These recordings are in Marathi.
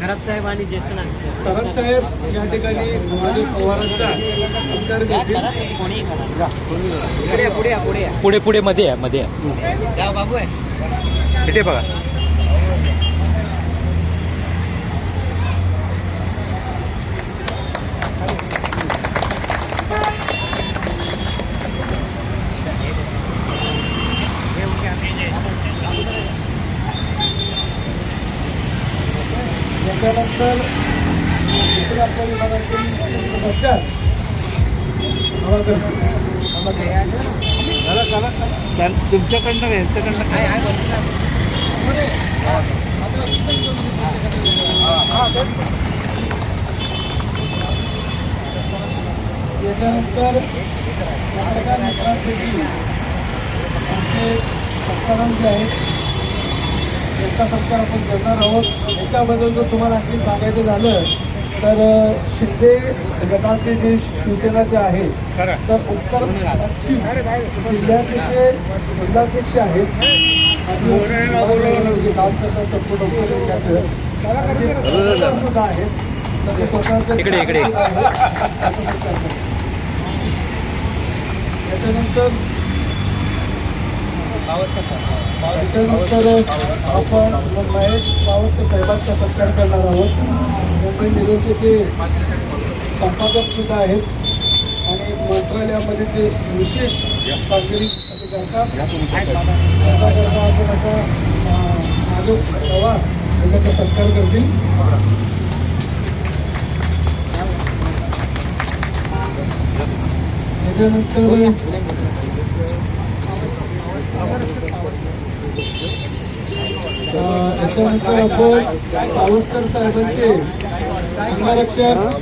खराब साहेब आणि ज्येष्ठ नागरिक. खरात साहेब या ठिकाणी पवारांचा पुढे पुढे या. पुढे पुढे मध्ये आहे मध्ये आहे बाबू आहे. इथे बघा. दुसऱ्या विभागातील करतील. तुमच्याकडनं यांच्याकडनं बघितलं. त्याच्यानंतर आमचे सत्कारण जे आहेत सत्कार आपण करणार आहोत. याच्याबद्दल जर तुम्हाला आणखी सांगायचं झालं तर शिंदे गटाचे जे शिवसेनाचे आहेत तर उत्तर पश्चिम जिल्ह्याचे जे जिल्हाध्यक्ष आहेत. जे काम करतात संपूर्ण उत्तर जिल्ह्याचं ते पत्रकार सुद्धा आहेत. तर ते स्वतःचं इकडे, इकडे. त्याच्यानंतर त्याच्यानंतर आपण महेश पावसकर साहेबांचा सत्कार करणार आहोत मुंबई मिरवचे ते संपादक सुद्धा आहेत आणि मंत्रालयामध्ये ते विशेष कामगिरी करतात त्याच्याकरता आपण आता माधव पवार यांचा सत्कार करतील त्याच्यानंतर याच्यानंतर आपण पावसकर साहेबांचे अंगरक्षक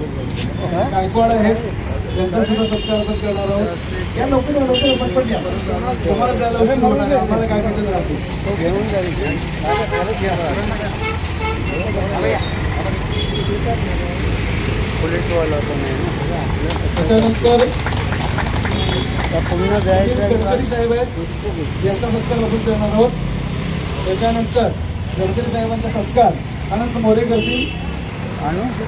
गायकवाड आहेत त्यांचा सुद्धा सत्कार आपण करणार आहोत. या लवकर लवकर पटपट घ्या तुम्हाला होणार आहे, आम्हाला काय करायचं राहते त्याच्यानंतर पुन्हा साहेब आहेत. यांचा सत्कार करणार आहोत. त्याच्यानंतर गडकरी साहेबांचा सत्कार. अनंत मोरे करतील. आनंद.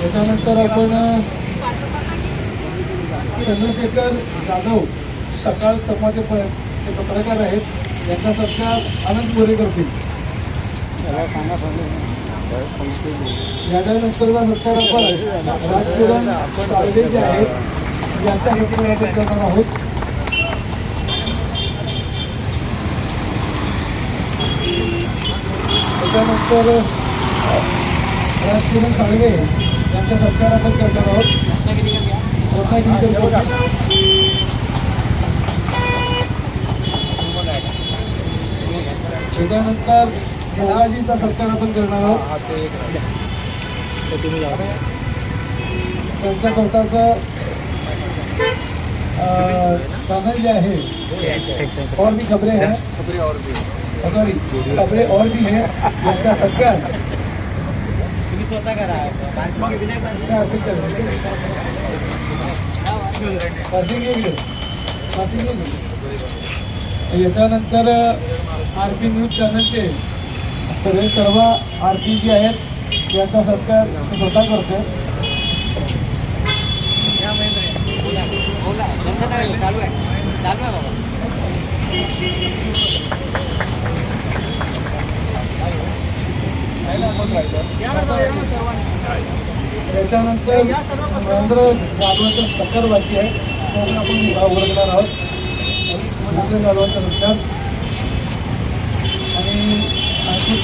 त्याच्यानंतर आपण चंद्रशेखर जाधव सकाळ प- ते पत्रकार आहेत यांचा सत्कार आनंद मोरे करतील. याच्यानंतरचा सत्कार आपण राजकिरण साळवे जे आहेत यांचा सत्कार आपण करणार आहोत. त्याच्यानंतर राजकिरण साळवे यांचा सत्कार आपण करणार आहोत त्याच्यानंतर मोगाजींचा सत्कार आपण करणार आहोत. त्यांच्या चॅनल जे आहे और भी खबरें हैं. सॉरी खबरें और भी हैं. यांचा सत्कार. तुम्ही स्वतः करा. याच्यानंतर आर पी न्यूज चॅनलचे सगळे सर्व आर पी जी आहेत यांचा सत्कार स्वतः करतो बोला बोला नाही चालू आहे त्याच्यानंतर महेंद्र जाधवाचा सत्कार बाकी आहे तो आपण ओळखणार आहोत. महेंद्र जाधवाचा सत्कार. आणि आणखी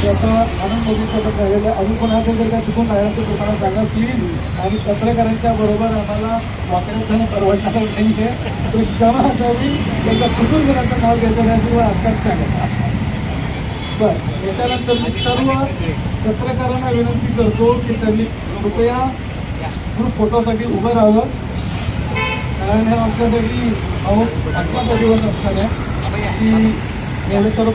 त्याचा आनंद मोदी सोबत राहिलेला अजून कोणाचं जर काय चुकून राहिलं तर तुम्हाला सांगा प्लीज आणि पत्रकारांच्या बरोबर आम्हाला वाकड्यात परवडणार नाही आहे तो क्षमा असावी त्याचा चुकून कोणाचं नाव घ्यायचं नाही किंवा हक्कात सांगा बरं याच्यानंतर मी सर्व पत्रकारांना विनंती करतो की त्यांनी कृपया ग्रुप फोटोसाठी उभं राहावं. कारण हे आमच्यासाठी अहो हक्काचा दिवस असताना की सर्व